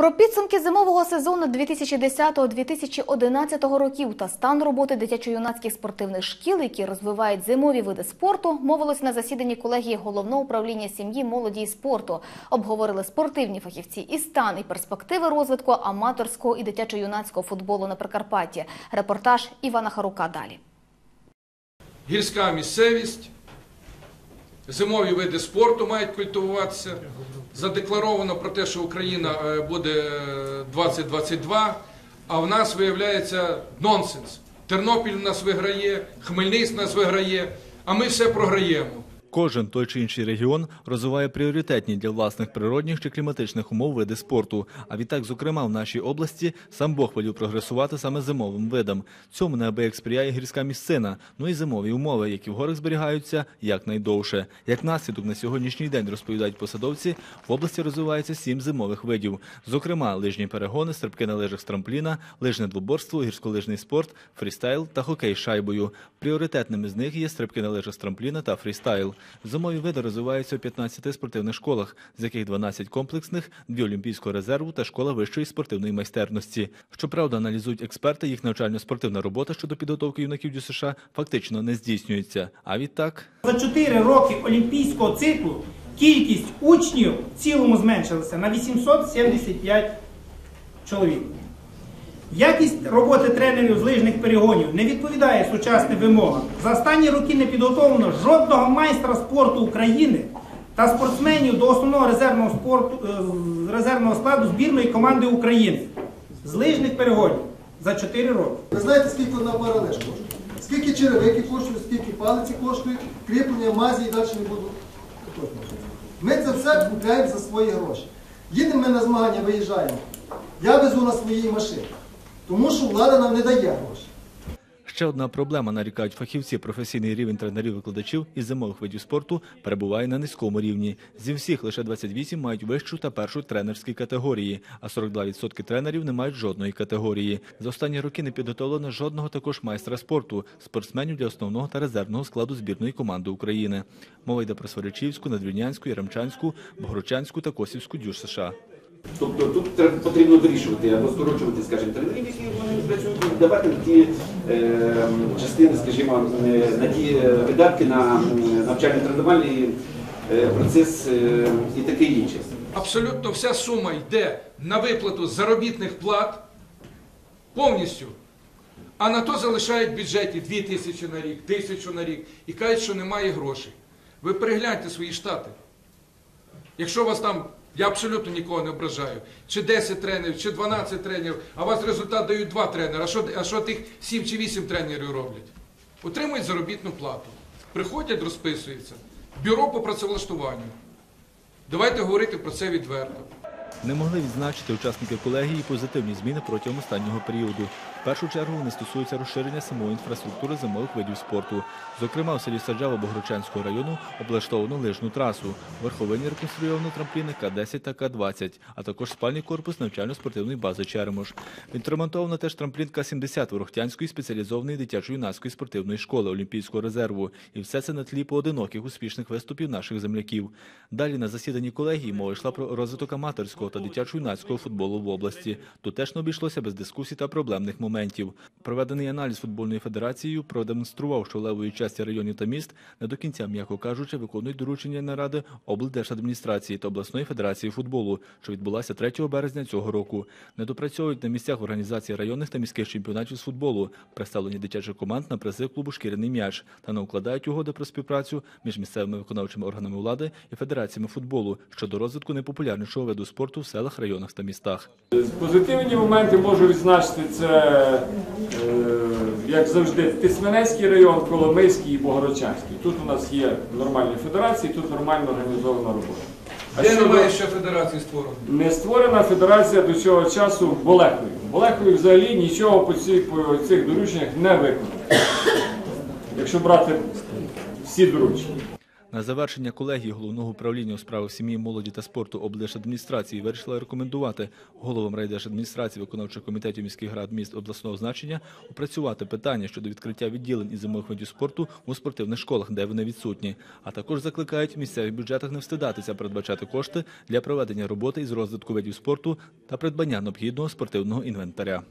Про підсумки зимового сезону 2010-2011 років та стан роботи дитячо-юнацьких спортивних шкіл, які розвивають зимові види спорту, мовилось на засіданні колегії головного управління сім'ї, молоді і спорту. Обговорили спортивні фахівці і стан, і перспективи розвитку аматорського і дитячо-юнацького футболу на Прикарпатті. Репортаж Івана Харука далі. гірська місцевість, зимові види спорту мають культивуватися. Задекларовано про те, що Україна е, буде е, 2022, а в нас виявляється нонсенс. Тернопіль нас виграє, Хмельницьк в нас виграє, а ми все програємо. Кожен той чи інший регіон розвиває пріоритетні для власних природних чи кліматичних умов види спорту. А відтак, зокрема, в нашій області сам Бог волів прогресувати саме зимовим видам. Цьому неабияк сприяє гірська місцина, ну і зимові умови, які в горах зберігаються якнайдовше. Як наслідок на сьогоднішній день розповідають посадовці, в області розвивається сім зимових видів. Зокрема, лижні перегони, стрибки на лижах з трампліна, лижне двоборство, гірськолижний спорт, фрістайл та хокей з шайбою. Пріоритетними з них є стрибки на лижах з трампліна та фрістайл. Зимові види розвиваються у 15 спортивних школах, з яких 12 комплексних, дві олімпійського резерву та школа вищої спортивної майстерності. Щоправда, аналізують експерти, їх навчально-спортивна робота щодо підготовки юнаків до США фактично не здійснюється. А відтак. За 4 роки олімпійського циклу кількість учнів в цілому зменшилася на 875 чоловік. Якість роботи тренерів з лижних перегонів не відповідає сучасним вимогам. За останні роки не підготовлено жодного майстра спорту України та спортсменів до основного резервного спорту е, резервного складу збірної команди України з лижних перегонів за 4 роки. Ви знаєте, скільки одна пара леж коштує? Скільки черевики коштують, скільки палиці коштують, кріплення, мазі і далі не буду. Ми це все купляємо за свої гроші. Їдемо ми на змагання, виїжджаємо. Я везу на своїй машині, тому що влада нам не дає гроші. Ще одна проблема, нарікають фахівці. Професійний рівень тренерів-викладачів із зимових видів спорту перебуває на низькому рівні. Зі всіх лише 28 мають вищу та першу тренерські категорії, а 42% тренерів не мають жодної категорії. За останні роки не підготовлено жодного також майстра спорту, спортсменів для основного та резервного складу збірної команди України. Мова йде про Сваричівську, Надвірнянську, Яремчанську, Богородчанську та Косівську дюж США. Тобто тут потрібно вирішувати або скорочувати, скажімо, тренерів, які вони працюють, давати ті е, частини, скажімо, е, на ті видатки на навчально-тренувальний е, процес е, і таке інше. Абсолютно вся сума йде на виплату заробітних плат повністю. А на то залишають в бюджеті 2 тисячі на рік, тисячу на рік і кажуть, що немає грошей. Ви перегляньте свої штати. Якщо у вас там, я абсолютно нікого не ображаю, чи 10 тренерів, чи 12 тренерів, а вас результат дають 2 тренери, а що, а що тих 7 чи 8 тренерів роблять? Отримують заробітну плату. Приходять, розписуються. Бюро по працевлаштуванню. Давайте говорити про це відверто. Не могли відзначити учасники колегії позитивні зміни протягом останнього періоду. В першу чергу вони стосуються розширення самої інфраструктури зимових видів спорту. Зокрема, в селі Саджава Богородчанського району облаштовано лижну трасу. В Верховині реконструйовано трампліни К-10 та К-20, а також спальний корпус навчально-спортивної бази Черемош. Відремонтовано теж трамплін К-70 Ворохтянської спеціалізованої дитячо-юнацької спортивної школи Олімпійського резерву. І все це на тлі поодиноких успішних виступів наших земляків. Далі на засіданні колегії мова йшла про розвиток аматорського та дитячо-юнацького футболу в області. Тут теж не обійшлося без дискусій та проблемних моментів. Проведений аналіз футбольною федерацією продемонстрував, що левої часті районів та міст не до кінця, м'яко кажучи, виконують доручення наради облдержадміністрації та обласної федерації футболу, що відбулася 3 березня цього року. Не допрацьовують на місцях організації районних та міських чемпіонатів з футболу, представлені дитячих команд на призи клубу Шкіряний м'яч та не укладають угоди про співпрацю між місцевими виконавчими органами влади і федераціями футболу щодо розвитку найпопулярнішого виду спорту в селах, районах та містах. Позитивні моменти можу відзначити це, е, як завжди, Тисменецький район, Коломийський і Богородчанський. Тут у нас є нормальні федерації, тут нормально організована робота. А Де немає ще федерації створено? не створена федерація до цього часу в Болехові. В взагалі нічого по, ці, по цих дорученнях не виконано. Якщо брати всі доручення. На завершення колегії головного управління у справах сім'ї, молоді та спорту облдержадміністрації вирішила рекомендувати головам райдержадміністрації виконавчих комітетів міських рад міст обласного значення опрацювати питання щодо відкриття відділень із зимових видів спорту у спортивних школах, де вони відсутні. А також закликають в місцевих бюджетах не встидатися передбачати кошти для проведення роботи із розвитку видів спорту та придбання необхідного спортивного інвентаря.